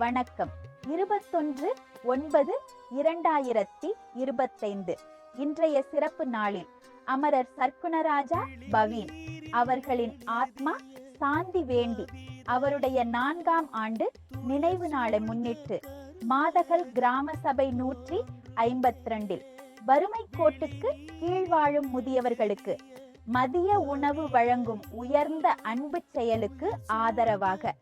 வணக்கம். இருபத்தொன்று ஒன்பது இரண்டாயிரத்தி இருபத்தைந்து. இன்றைய சிறப்பு நாளில் அமரர் சர்க்குணராஜா பவீன் அவர்களின் ஆத்மா சாந்தி வேண்டி அவருடைய நான்காம் ஆண்டு நினைவு நாளை முன்னிட்டு மாதகல் கிராம சபை நூற்றி ஐம்பத்தி ரெண்டில் வறுமை கோட்டுக்கு கீழ் வாழும் முதியவர்களுக்கு மதிய உணவு வழங்கும் உயர்ந்த அன்பு செயலுக்கு ஆதரவாக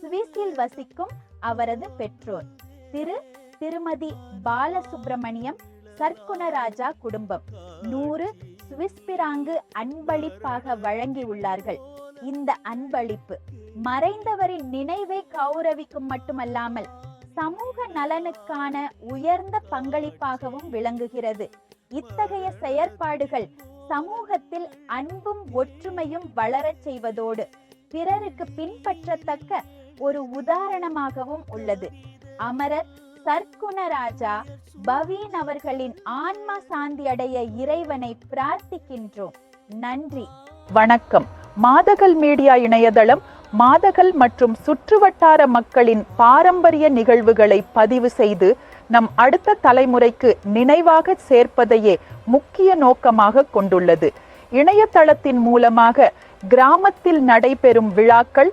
சுவிஸில் வசிக்கும் அவரது பெற்றோர். திரு திருமதி பாலசுப்பிரமணியம் சர்க்குணராஜா குடும்பம். நூறு சுவிஸ் பிராங்கு அன்பளிப்பாக வழங்கியுள்ளார்கள். இந்த அன்பளிப்பு மறைந்தவரின் நினைவை கௌரவிக்கும் மட்டுமல்லாமல் சமூக நலனுக்கான உயர்ந்த பங்களிப்பாகவும் விளங்குகிறது. இத்தகைய செயற்பாடுகள் சமூகத்தில் அன்பும் ஒற்றுமையும் வளரச் செய்வதோடு பிறருக்கு பின்பற்றத்தக்க ஒரு உதாரணமாகவும் உள்ளது. அமரர் சர்க்குணராஜா பவீன் அவர்களின் ஆன்மா சாந்தி அடைய இறைவனை பிரார்த்திக்கின்றோம். நன்றி. வணக்கம். மாதகல் மீடியா இணையதளம் மாதகல் மற்றும் சுற்றுவட்டார மக்களின் பாரம்பரிய நிகழ்வுகளை பதிவு செய்து நம் அடுத்த தலைமுறைக்கு நினைவாக சேர்ப்பதையே முக்கிய நோக்கமாக கொண்டுள்ளது. இணையதளத்தின் மூலமாக கிராமத்தில் நடைபெறும் விழாக்கள்